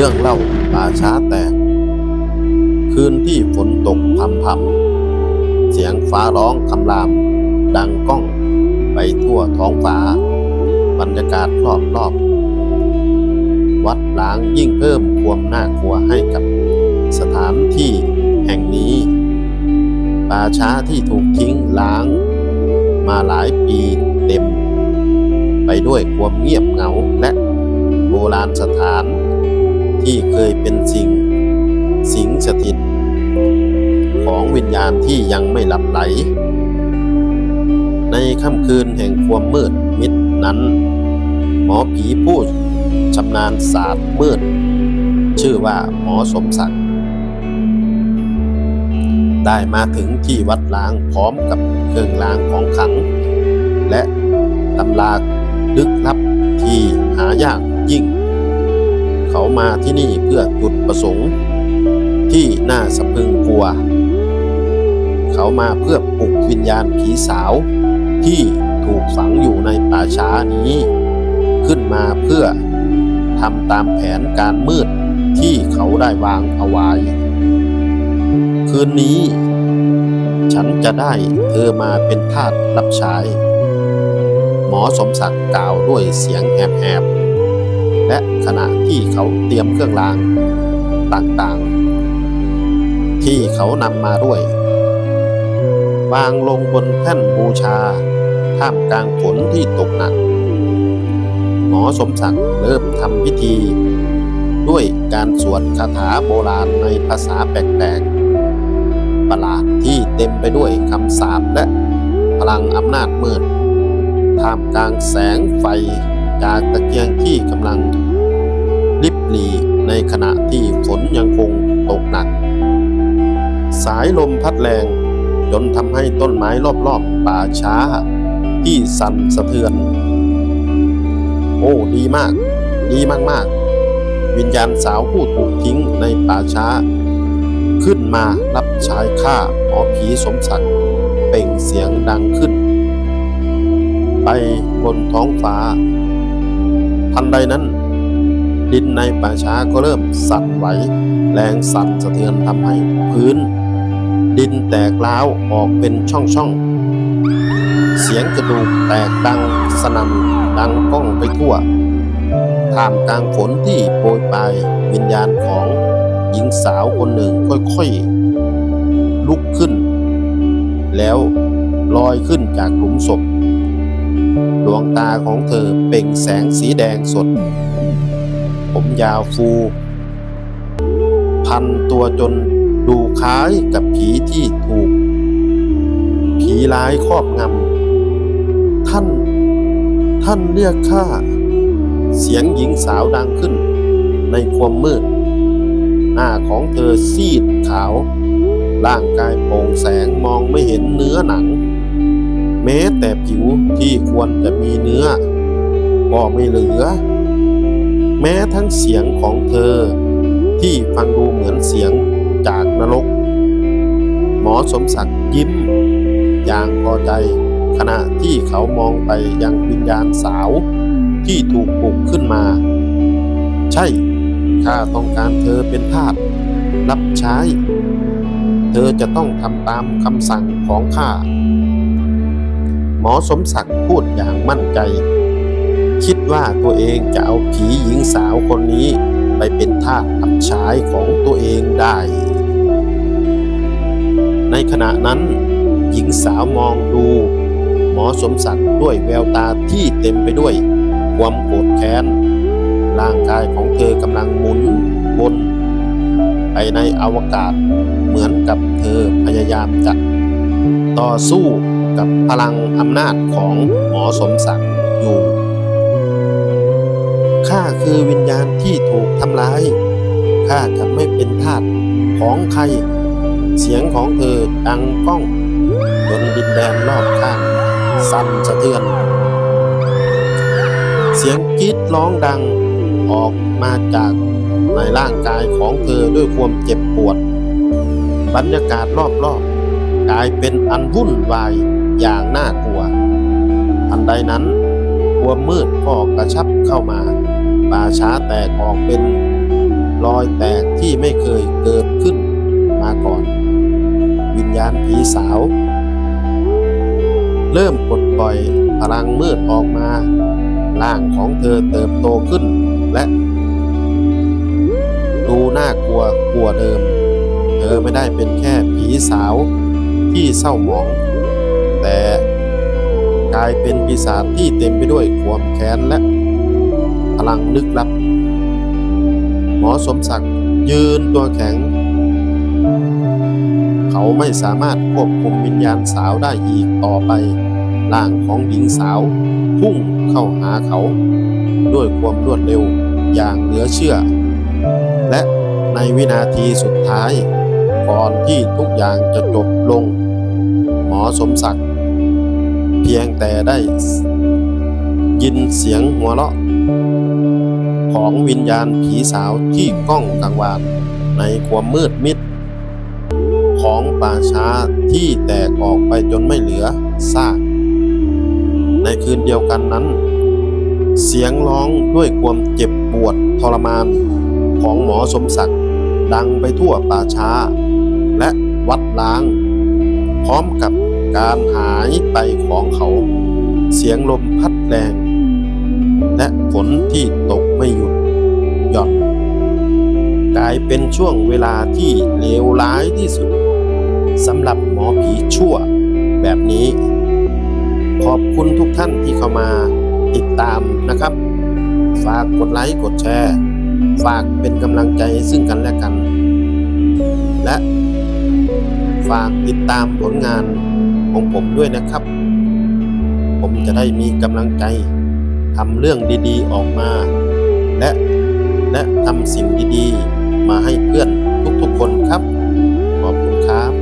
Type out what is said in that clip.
รื่องเล่าป่าช้าแตก คืนที่ฝนตกพำพำเสียงฟ้าร้องคำราม ดังก้องไปทั่วท้องฟ้า บรรยากาศรอบๆวัดล้างยิ่งเพิ่มความน่ากลัวให้กับสถานที่แห่งนี้ ป่าช้าที่ถูกทิ้งล้าง มาหลายปีเต็ม ไปด้วยความเงียบเหงาและโบราณสถาน ที่เคยเป็นสิ่ง สิงสถิต ของวิญญาณที่ยังไม่หลับไหล ในค่ำคืนแห่งความมืดมิดนั้น หมอผีผู้ชำนาญศาสตร์มืด ชื่อว่าหมอสมศักดิ์ได้มาถึงที่วัดล้างพร้อมกับเครื่องรางของขัง และตำราลึกลับที่หายากยิ่ง เขามาที่นี่เพื่อจุดประสงค์ที่น่าสะพึงกลัว เขามาเพื่อปลุกวิญญาณผีสาว ที่ถูกฝังอยู่ในป่าช้านี้ ขึ้นมาเพื่อทำตามแผนการมืดที่เขาได้วางเอาไว้ คืนนี้ ฉันจะได้เธอมาเป็นทาสรับใช้ หมอสมศักดิ์กล่าวด้วยเสียงแหบๆ และขณะที่เขาเตรียมเครื่องรางต่างๆ ที่เขานำมาด้วย วางลงบนแท่นบูชา ท่ามกลางฝนที่ตกหนัก หมอสมศักดิ์เริ่มทำพิธี ด้วยการสวดคาถาโบราณในภาษาแปลกๆ ประหลาดที่เต็มไปด้วยคำสาปและพลังอำนาจมืด ท่ามกลางแสงไฟ จากตะเกียงที่กำลังลิบหลีในขณะที่ฝนยังคงตกหนัก สายลมพัดแรงจนทำให้ต้นไม้รอบๆป่าช้า ที่สั่นสะเทือน โอ้ดีมาก ดีมากๆ วิญญาณสาวผู้ถูกทิ้งในป่าช้า ขึ้นมารับใช้ข้าหมอผีสมศักดิ์เป่งเสียงดังขึ้น ไปบนท้องฟ้า ทันใดนั้น ดินในป่าช้าก็เริ่มสั่นไหว แรงสั่นสะเทือนทำให้พื้น ดินแตกร้าวออกเป็นช่องๆเสียงกระดูกแตกดังสนั่นดังก้องไปทั่ว ท่ามกลางฝนที่โปรยปลายวิญญาณของหญิงสาวคนหนึ่งค่อยๆ ลุกขึ้น แล้วลอยขึ้นจากหลุมศพ ดวงตาของเธอเปล่งแสงสีแดงสด ผมยาวฟู พันตัวจนดูคล้ายกับผีที่ถูก ผีร้ายครอบงำ ท่าน ท่านเรียกข้า เสียงหญิงสาวดังขึ้น ในความมืด หน้าของเธอซีดขาว ร่างกายโปร่งแสงมองไม่เห็นเนื้อหนัง ม้ แต่ผิวที่ควรจะมีเนื้อ ก็ไม่เหลือ แม้ทั้งเสียงของเธอ ที่ฟังดูเหมือนเสียงจากนรก หมอสมศักดิ์ยิ้ม อย่างพอใจขณะที่เขามองไปยังวิญญาณสาวที่ถูกปลุกขึ้นมา ใช่ ข้าต้องการเธอเป็นทาสรับใช้ เธอจะต้องทำตามคำสั่งของข้า หมอสมศักดิ์พูดอย่างมั่นใจ คิดว่าตัวเองจะเอาผีหญิงสาวคนนี้ไปเป็นทาสรับใช้ของตัวเองได้ ในขณะนั้นหญิงสาวมองดู หมอสมศักดิ์ด้วยแววตาที่เต็มไปด้วย ความโกรธแค้นร่างกายของเธอกำลังหมุนวนไปในอวกาศเหมือนกับเธอพยายามจะต่อสู้ กับพลังอำนาจของหมอสมศักดิ์อยู่ ข้าคือวิญญาณที่ถูกทำร้าย ข้าจะไม่เป็นทาสของใคร เสียงของเธอดังก้องจนดินแดนรอบข้างสั่นสะเทือน เสียงกรีดร้องดังออกมาจากในร่างกายของเธอด้วยความเจ็บปวด บรรยากาศรอบๆกลายเป็นอันวุ่นวาย อย่างน่ากลัว ทันใดนั้นความมืดก็กระชับเข้ามาป่าช้าแตกออกเป็นรอยแตกที่ไม่เคยเกิดขึ้นมาก่อน วิญญาณผีสาว เริ่มปลดปล่อยพลังมืดออกมา ร่างของเธอเติบโตขึ้นและ ดูน่ากลัวกลัวเดิม เธอไม่ได้เป็นแค่ผีสาวที่เศร้าหมอง แต่กลายเป็นปีศาจที่เต็มไปด้วยความแค้นและพลังลึกลับ หมอสมศักดิ์ยืนตัวแข็ง เขาไม่สามารถควบคุมวิญญาณสาวได้อีกต่อไปร่างของหญิงสาว พุ่งเข้าหาเขา ด้วยความรวดเร็วอย่างเหลือเชื่อ และในวินาทีสุดท้าย ก่อนที่ทุกอย่างจะจบลง หมอสมศักดิ์ เพียงแต่ได้ยินเสียงหัวเราะ ของวิญญาณผีสาวที่ก้องกังวานในความมืดมิด ของป่าช้าที่แตกออกไปจนไม่เหลือซาก ในคืนเดียวกันนั้น เสียงร้องด้วยความเจ็บปวดทรมานของหมอสมศักดิ์ดังไปทั่วป่าช้า และวัดล้าง พร้อมกับ การหายไปของเขา เสียงลมพัดแรง และฝนที่ตกไม่หยุดหย่อนกลายเป็นช่วงเวลาที่เลวร้ายที่สุดสำหรับหมอผีชั่วแบบนี้ ขอบคุณทุกท่านที่เข้ามาติดตามนะครับ ฝากกดไลค์กดแชร์ ฝากเป็นกำลังใจซึ่งกันและกัน และฝากติดตามผลงาน ของผมด้วยนะครับ ผมจะได้มีกำลังใจทำเรื่องดีๆออกมา และและทำสิ่งดีๆ มาให้เพื่อนทุกๆคนครับ ขอบคุณครับ